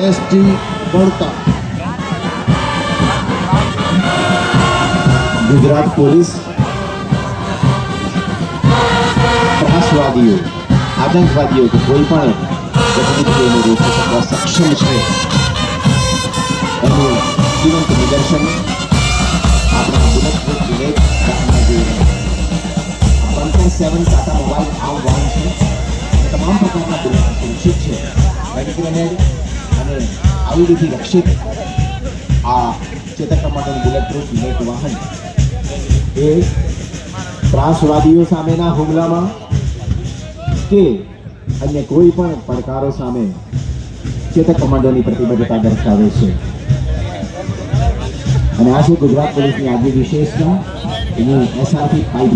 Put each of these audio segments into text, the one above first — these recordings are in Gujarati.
એસટી બળતા ગુજરાત પોલીસ ત્રાસવાદીઓ આતંકવાદીઓ કે કોઈ પણ ગતિવિધિઓને રોકી શકવા સક્ષમ છે એનું જીવંત નિદર્શન આપણા બુલેટ પ્રૂફ બુલેટ વાહનમાં જોઈ રહ્યા one point seven Tata mobile આ વાહન છે અને તમામ પ્રકારના બુલેટ સુરક્ષિત છે રેડ ગ્રેનેડ અને આઈડીથી રક્ષિત આ ચેતક માટેનું બુલેટ પ્રૂફ બુલેટ વાહન એ ત્રાસવાદીઓ સામેના હુમલામાં કે અન્ય કોઈ પણ પડકારો સામે ચેતક કમાન્ડોની પ્રતિબદ્ધતા દર્શાવે છે. અને આ છે ગુજરાત પોલીસની આગવી વિશેષતા એની એસઆરપી પાઇપ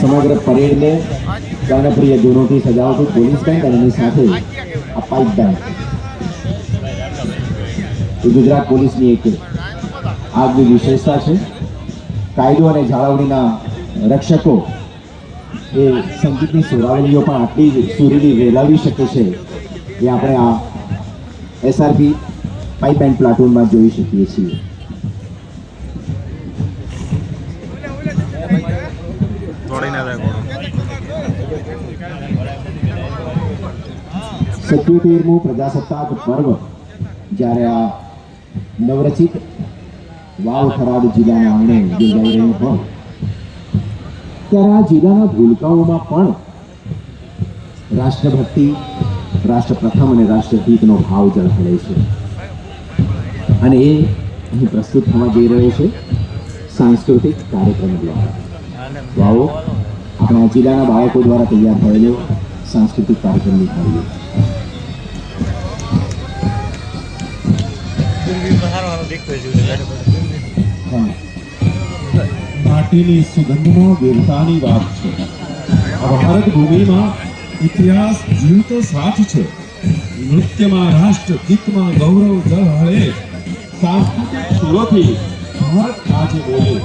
સમગ્ર પરેડને કર્ણપ્રિય ગુણોથી સજાવતું પોલીસ બેન્ડ અને એની સાથે આ પાઇપ બેન્ડ. ગુજરાત પોલીસની એક આગવી વિશેષતા છે. કાયદો અને જાળવણીના રક્ષકો એ સંગીતની સુરાવલીઓ પણ આટલી સુરીલી વેલાવી શકે છે એ આપણે આ એસઆરપી પાઇપ એન્ડ પ્લાટૂનમાં જોઈ શકીએ છીએ. સત્યોતેરમું પ્રજાસત્તાક પર્વ, જ્યારે આ નવરચિત વાવ થરાદ જિલ્લાના આંગણે યોજાઈ રહ્યું હોય ત્યારે આ જિલ્લાના ભૂલકાઓમાં પણ રાષ્ટ્રભક્તિ રાષ્ટ્ર પ્રથમ અને રાષ્ટ્રગીતનો ભાવ ઝળહળે છે. અને એ અહીં પ્રસ્તુત થવા જઈ રહ્યો છે સાંસ્કૃતિક કાર્યક્રમ દ્વારા. તો આપણા જિલ્લાના બાળકો દ્વારા તૈયાર થયેલો સાંસ્કૃતિક કાર્યક્રમની થાળીઓ માટીની સુગંધનો દેવતાની વાત છે. ભારત ભૂમિમાં ઇતિહાસ જીવતો સાથ છે. નૃત્યમાં રાષ્ટ્ર ગીતમાં ગૌરવ ઝળહળે સાંસ્કૃતિક સુરોથી ભારત આજે બોલે.